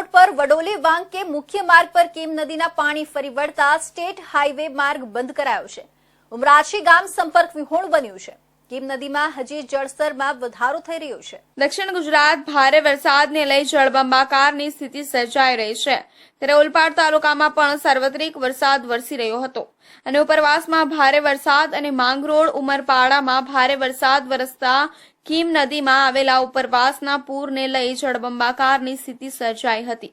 Road પર વડોલી વાંકે મુખ્ય માર્ગ પર કેમ નદીના પાણી ફરી વળતા સ્ટેટ હાઈવે માર્ગ બંધ કરાયો છે. ઉમરાછી ગામ સંપર્ક વિહોણ બન્યું છે. કેમ નદીમાં હજી જળસ્તરમાં વધારો થઈ રહ્યો છે. દક્ષિણ ગુજરાત ભારે વરસાદને લઈ જળબંબાકારની સ્થિતિ સર્જાઈ રહી છે. ત્યારે ઓલપાડ તાલુકામાં પણ સાર્વત્રિક વરસાદ વરસી રહ્યો હતો. અને ઉપરવાસમાં ભારે વરસાદ અને માંગરોળ ઉમરપાડામાં ભારે વરસાદ વરસતા કીમ નદીમાં આવેલા ઉપરવાસના પૂરને લઈ જળબંબાકારની સ્થિતિ સર્જાઈ હતી.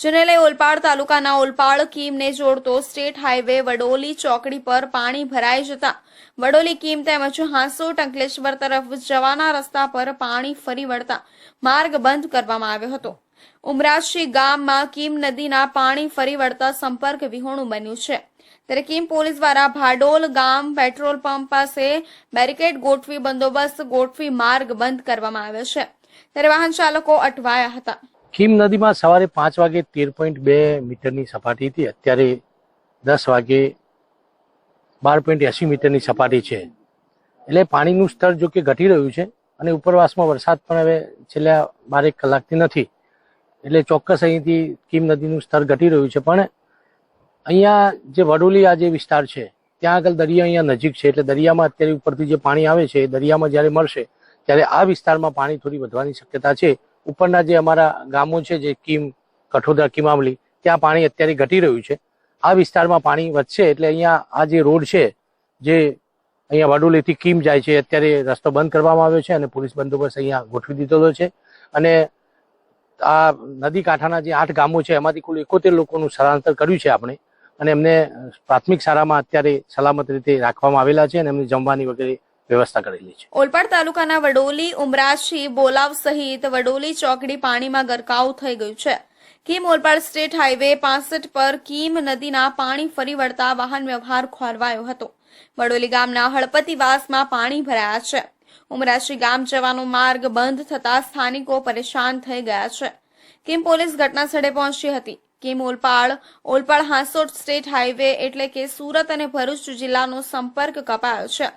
જેને લઈ ઓલપાડ તાલુકાના ઓલપાડ કીમને જોડતો સ્ટેટ હાઈવે વડોલી ચોકડી પર પાણી ભરાઈ જતા વડોલી કીમ તેમજ હાંસો ટંકલેશ્વર તરફ જવાના રસ્તા પર પાણી ફરી વળતા માર્ગ બંધ કરવામાં આવ્યો હતો. ઉમરાશી ગામમાં કીમ નદીના પાણી ફરી વળતા સંપર્ક વિહોણું બન્યું છે. ત્યારે કીમ પોલીસ દ્વારા ભાડોલ ગામ પેટ્રોલ પંપ પાસે બેરિકેડ ગોઠવી બંદોબસ્ત, ગોઠવી માર્ગ બંધ કરવામાં આવ્યો છે. ત્યારે વાહન ચાલકો અટવાયા હતા. કીમ નદીમાં સવારે પાંચ વાગે તેર પોઈન્ટ બે મીટરની સપાટી હતી. અત્યારે દસ વાગે બાર પોઈન્ટ એસી મીટરની સપાટી છે. એટલે પાણીનું સ્તર જો કે ઘટી રહ્યું છે અને ઉપરવાસમાં વરસાદ પણ હવે છેલ્લા બારેક કલાકથી નથી. એટલે ચોક્કસ અહીંથી કીમ નદીનું સ્તર ઘટી રહ્યું છે. પણ અહીંયા જે વડોલી આ જે વિસ્તાર છે, ત્યાં આગળ દરિયા અહીંયા નજીક છે. એટલે દરિયામાં અત્યારે ઉપરથી જે પાણી આવે છે દરિયામાં જ્યારે મળશે, ત્યારે આ વિસ્તારમાં પાણી થોડી વધવાની શક્યતા છે. ઉપરના જે અમારા ગામો છે, જે કીમ, કઠોદરા કીમામલી ત્યાં પાણી અત્યારે ઘટી રહ્યું છે. આ વિસ્તારમાં પાણી વધશે એટલે અહીંયા આ જે રોડ છે, જે અહીંયા વડોલીથી કીમ જાય છે, અત્યારે રસ્તો બંધ કરવામાં આવ્યો છે અને પોલીસ બંદોબસ્ત અહીંયા ગોઠવી દીધેલો છે. અને આ નદી કાંઠાના જે આઠ ગામો છે, એમાંથી કુલ એકોતેર લોકોનું સ્થળાંતર કર્યું છે આપણે. અને એમને પ્રાથમિક શાળામાં અત્યારે સલામત રીતે રાખવામાં આવેલા છે અને એમને જમવાની વગેરે વ્યવસ્થા કરેલી છે. ઓલપાડ તાલુકાના વડોલી ઉમરાશી બોલાવ સહિત વડોલી ચોકડી પાણીમાં ગરકાવ થઈ ગયું છે. કીમ ઓલપાડ સ્ટેટ હાઈવે પાસઠ પર કીમ નદીના પાણી ફરી વળતા વાહન વ્યવહાર ખોરવાયો હતો. વડોલી ગામના હળપતિવાસમાં પાણી ભરાયા છે. ઉમરાશી ગામ જવાનો માર્ગ બંધ થતા સ્થાનિકો પરેશાન થઈ ગયા છે. કીમ પોલીસ ઘટનાસ્થળે પહોંચી હતી. કીમ ઓલપાડ ઓલપાડ હાંસોટ સ્ટેટ હાઈવે એટલે કે સુરત અને ભરૂચ જિલ્લાનો સંપર્ક કપાયો છે.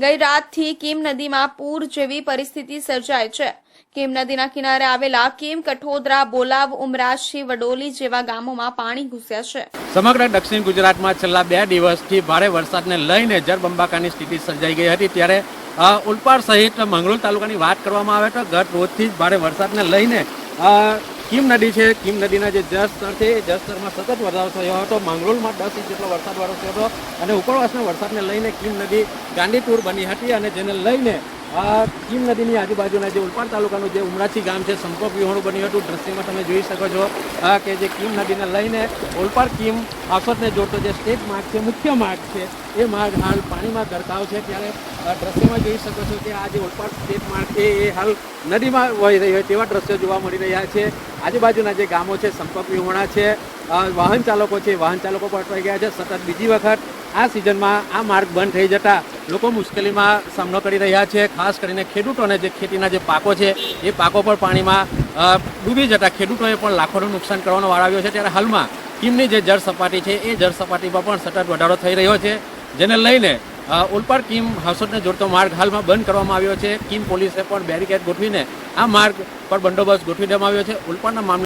ગઈ રાતથી કીમ નદીમાં પૂર જેવી પરિસ્થિતિ સર્જાય છે. કેમ નદીના કિનારે આવેલા કેમ કઠોદરા, બોલાવ ઉમરાશી વડોલી જેવા ગામોમાં પાણી ઘૂસ્યા છે. સમગ્ર દક્ષિણ ગુજરાતમાં છેલ્લા બે દિવસથી ભારે વરસાદને લઈને જળબંબાકાની સ્થિતિ સર્જાઈ ગઈ હતી. ત્યારે ઉલપાડ સહિત મંગળુર તાલુકાની વાત કરવામાં આવે તો ગત રોજથી જ ભારે વરસાદને લઈને કિમ નદી છે. કિમ નદીના જે જળસ્તર છે, એ જળસ્તરમાં સતત વધારો થયો હતો. મંગળુરમાં દસ ઇંચ જેટલો વરસાદ વરસ્યો હતો અને ઉપરવાસના વરસાદને લઈને કિમ નદી ગાંડીપુર બની હતી અને જેને લઈને આ કીમ નદીની આજુબાજુના જે ઉલપાડ તાલુકાનું જે ઉમરાથી ગામ છે સંપર્ક વિહોણું બન્યું હતું. દ્રશ્યમાં તમે જોઈ શકો છો કે જે કીમ નદીને લઈને ઓલપાડ કીમ આફતને જોડતો જે સ્ટેટ માર્ગ છે, મુખ્ય માર્ગ છે, એ માર્ગ હાલ પાણીમાં ગરકાવ છે. ત્યારે દ્રશ્યમાં જોઈ શકો છો કે આ જે ઓલપાડ સ્ટેટ માર્ગ છે, એ હાલ નદીમાં વહી રહ્યો હોય તેવા દ્રશ્યો જોવા મળી રહ્યા છે. આજુબાજુના જે ગામો છે સંપર્ક વિહોણા છે વાહન ચાલકો છે, વાહન ચાલકો પણ અટવાઈ ગયા છે. સતત બીજી વખત આ સિઝનમાં આ માર્ગ બંધ થઈ જતા લોકો મુશ્કેલીમાં સામનો કરી રહ્યા છે. ખાસ કરીને ખેડૂતોને જે ખેતીના જે પાકો છે એ પાકો પણ પાણીમાં ડૂબી જતા ખેડૂતોએ પણ લાખોનું નુકસાન કરવાનો વારો આવ્યો છે. ત્યારે હાલમાં કીમની જે જળ સપાટી છે એ જળ સપાટીમાં પણ સતત વધારો થઈ રહ્યો છે જેને લઈને અ, ઉલપાડ કીમ હાસોદને જોડતો માર્ગ હાલમાં બંધ કરવામાં આવ્યો છે. કીમ પોલીસે પણ બેરિકેડ ગોઠવીને આ માર્ગ પર બંદોબસ્ત ગોઠવી દેવામાં આવ્યો છે. ઉલપાડના મામલે